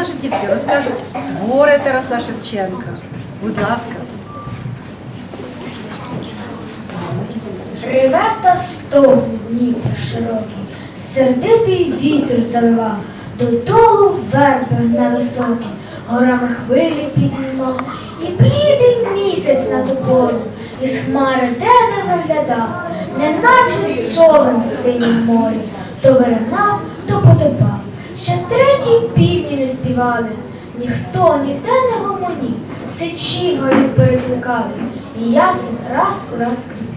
наші дітки розкажуть. Твори Тараса Шевченка. Будь ласка. Реве та стогне Дніпро широкий, сердитий вітер завива, додолу верби на високі, горами хвилі піднімав, і блідий місяць над тобою, із хмари де виглядав, неначе човен в синім морі, то виринав, то потопав. Ще треті півні не співали, ніхто ніде не гомонів, сичі горі перекликались, і ясен раз у раз скрипів.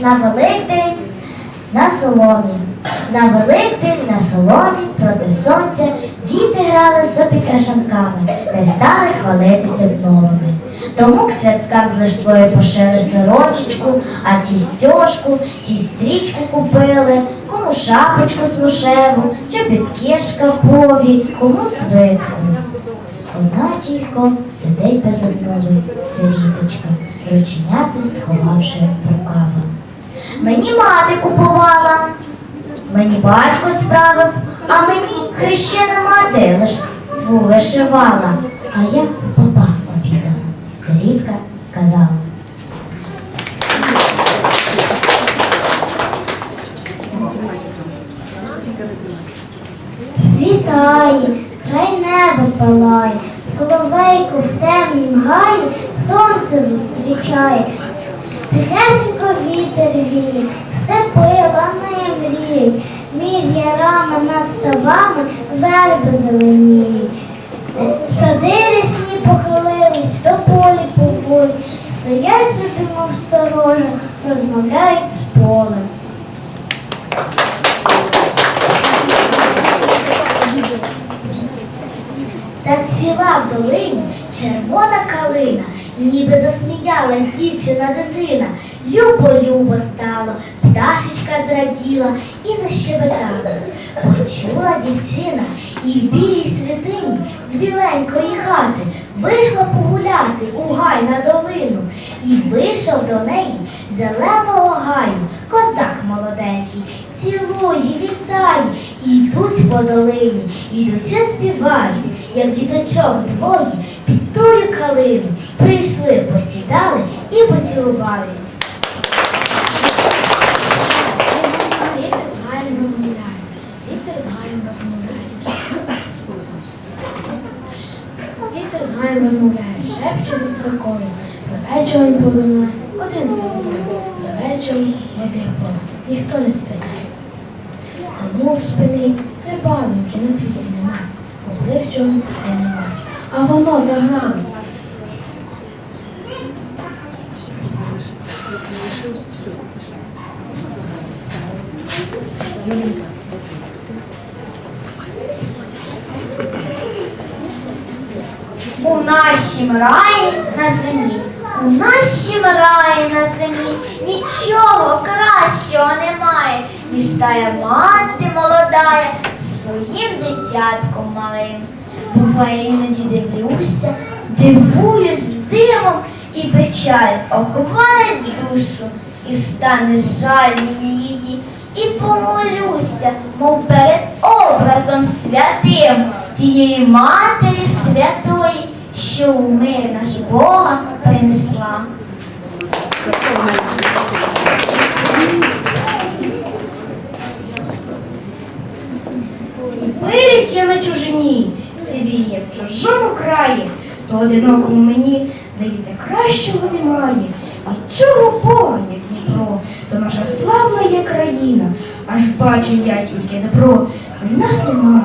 На Великдень на соломі. На Великдень на соломі проти сонця діти грали собі крашанками, не стали хвалитися новими. Тому к святкам з лиштвою пошили сорочечку, а ті стьожку, ті стрічку купили, кому шапочку смушеву, чобітки шкапові, кому свитку. Одна тільки сидить без одної сиріточка, рученяти сховавши рукава. Мені мати купувала, мені батько справив, а мені хрещена мати лиш вишивала, а я над верби зеленіють. Сади лісні похилились, до полі поволі, стоять собі, мов сторожа, розмовляють з полем. Та цвіла в долині червона калина, ніби засміялась дівчина дитина. Любо-любо стало, пташечка зраділа і защебетала. Почула дівчина і в білій святині з біленької хати вийшла погуляти у гай на долину, і вийшов до неї зеленого гаю, козак молоденький, цілує, вітає, і йдуть по долині, ідучи співають, як діточок двоє під тую калину прийшли, посідали і поцілувались. Вітер з гаєм розмовляє, вітер з гаєм розмовляє. Вітер з гаєм розмовляє, шепче за сокою, за вечором полинає, один за одним, за вечором один пол, ніхто не спиняє. Кому спинить, рибавники на світі немає, обливчого все немає, а воно. У нашім раї на землі, у нашім раї на землі. Нічого кращого немає, ніж тая мати молодая своїм дитятком малим. Буває, іноді дивлюся, дивуюсь дивом і печаль охвалить душу, і стане жаль мені її, і помолюся, мов перед образом святим тієї матері святої, що у мир наш Бога принесла. Виріс я на чужині, сивіє в чужому краї, то одинокому мені, здається, кращого немає. А чого Бога, як Дніпро, то наша славна є країна, аж бачу я тільки добро, а нас немає.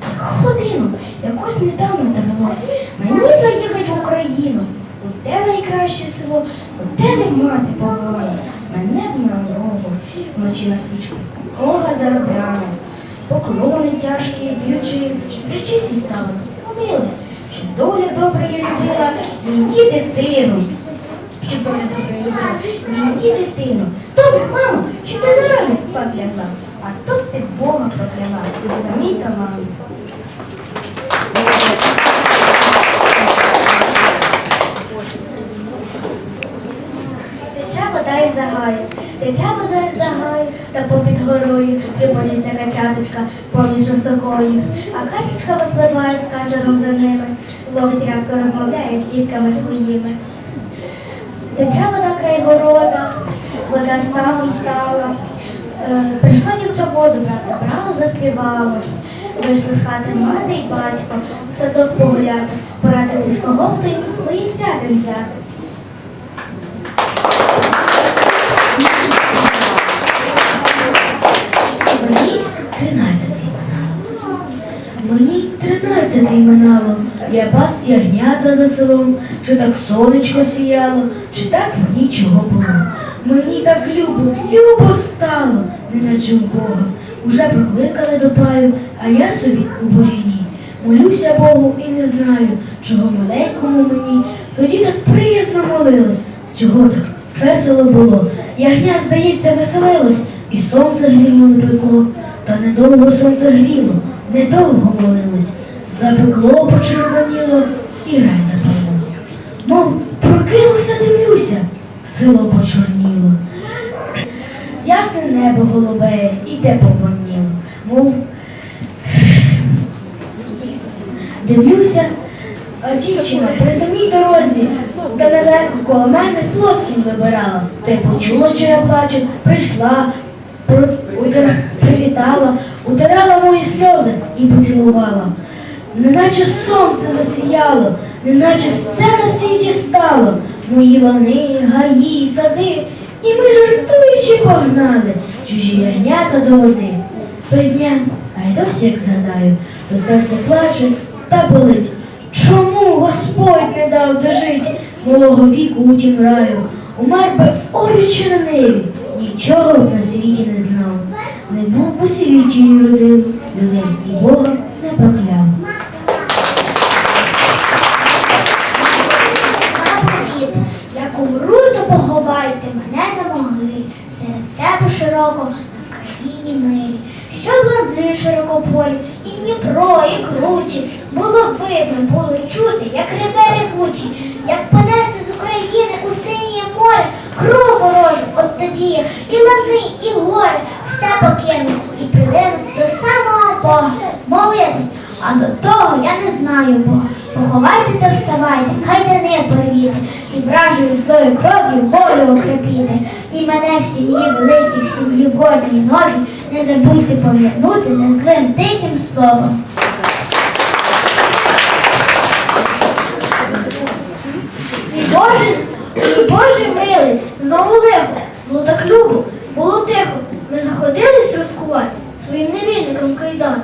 Так годину, якось недавно довелось мені заїхать в Україну. У де найкраще село, у де не мати поволі, мене б на дорогу, вночі на свічку, Бога заробляє. Поклони тяжкі, б'ючи, причисні стали, молились, що доля добра я любила, її дитину. Що доля добра любила, її дитину. Добре, мамо, що ти зарано спати лягла, а то б ти Бога прокляла, за мій талант. Тече вода із загаю, Тече вода з загаю, та попід горою Тріпочеться качаточка поміж осокою. А качечка випливає з качером за ними, ловить рязко розмовляє з дітками своїми. Тече вода край города, вода ставом стала. Е, Прийшла дівча воду брати, брала, заспівала. Вийшли з хати мати й батько, в садок погуляти, порадитись кого б своїм зятем взяти. Минало. Я пас ягнята за селом, чи так сонечко сіяло, чи так нічого було. Мені так любо, любо стало, неначе в Бога. Уже покликали до паю, а я собі у буряні. Молюся Богу і не знаю, чого маленькому мені. Тоді так приязно молилось, чого так весело було. Ягня, здається, веселилось, і сонце гріло не пекло. Та недовго сонце гріло, недовго молилось. Запекло, почервоніло і рай запалило. Мов прокинувся, дивлюся, село почорніло. Ясне небо голубе, іде поборніло, мов Дивлюся, а дівчина при самій дорозі, де недалеко коло мене плоскінь вибирала. Та й почула, що я плачу, прийшла, привітала, утирала мої сльози і поцілувала. Неначе сонце засіяло, неначе все на світі стало. Мої лани, гаї, сади, і ми жартуючи погнали чужі ягнята до води. Три дня, а й досі, як згадаю, то серце плаче та болить. Чому Господь не дав дожить малого віку у тім раю? Умер би орючи на ниві, нічого б на світі не знав. Не був по світі й родив, людей і Бога не прокляв. Заповіт, як умру, то поховайте мене на могилі, серед степу широко, на країні мирі. Що лади широкополі, і Дніпро, і кручі, було видно, було чути, як реве ревучі, як понесе з України у синє море кров ворожу, от тоді я і лани, і гори, все покину і прилину до самого Бога, молитись. А до того я не знаю Бога. Поховайте та вставайте, хай не порвіте, і злою кров'ю волю окрепіте. І мене в сім'ї великій, в сім'ї водні ноги не забудьте пом'янути незлим тихим словом. і Боже, Боже милий, знову лихо, було так любо, було тихо. Ми заходились розкувати своїм невільникам кайдан.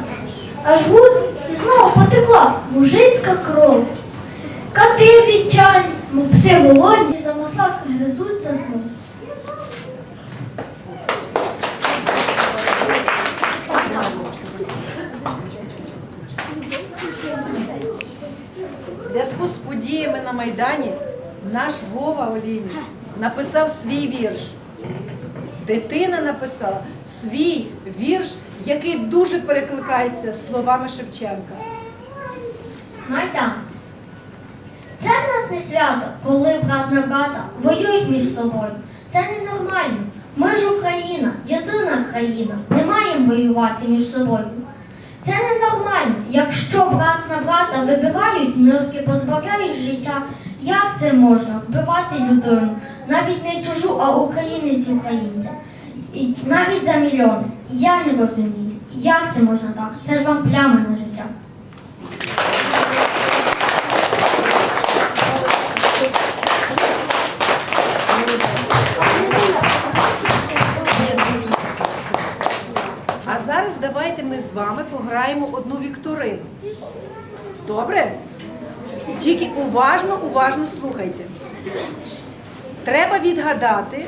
Аж гуд і знову потекла мужицька кров. Кати відчальні, мов пси голодні, за маслаки гризуться знов. В зв'язку з подіями на Майдані наш Вова Олійник написав свій вірш. Дитина написала свій вірш, який дуже перекликається словами Шевченка. Майдан. Це в нас не свято, коли брат на брата воюють між собою. Це ненормально. Ми ж Україна, єдина країна. Не маємо воювати між собою. Це ненормально. Якщо брат на брата вибивають нирки, позбавляють життя, як це можна вбивати людину? Навіть не чужу, а українець українця. Навіть за мільйони. Я не розумію. Як це можна так? Це ж вам пляма на життя. Пограємо одну вікторину. Добре? Тільки уважно, уважно слухайте. Треба відгадати,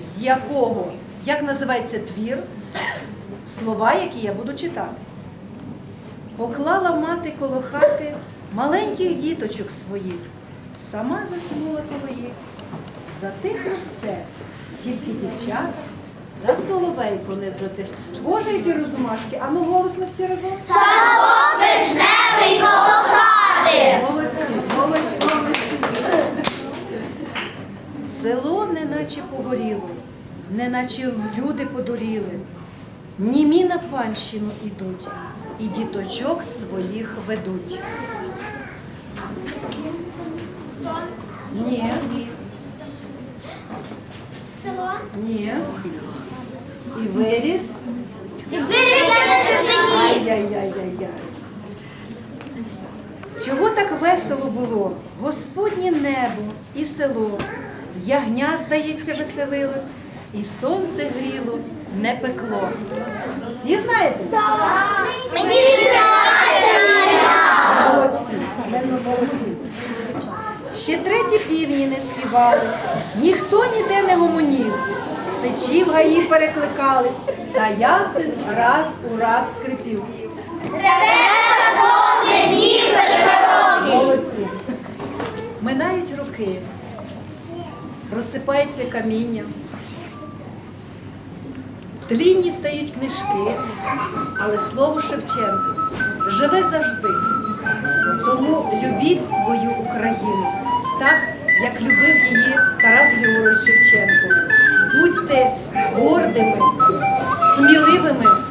з якого, як називається твір, слова, які я буду читати. Поклала мати коло хати маленьких діточок своїх, сама заснула коло їх. Затихло все, тільки дівчата та соловейко не затих. Боже, які розумашки, а ну голосно всі разом. Вишневий коло хати! Молодці, молодці. Село неначе погоріло, неначе люди подуріли. Німі на панщину ідуть, і діточок своїх ведуть. Ні. Село. Ні. І виріс. І вирізля на чужині. Ай-яй-яй-яй-яй. Чого так весело було? Господнє небо і село. Ягня, здається, веселилось, і сонце гріло, не пекло. Всі знаєте? Мені Молодці, молодці. Ще треті півні не співали, ніхто ніде не гомонів. Сичі в гаї перекликались, та ясен раз у раз скрипів. Молодці. Минають роки, розсипається каміння, тлінні стають книжки, але слово Шевченка живе завжди. Тому любіть свою Україну, так як любив її Тарас Григорович Шевченко. Будьте гордими, сміливими.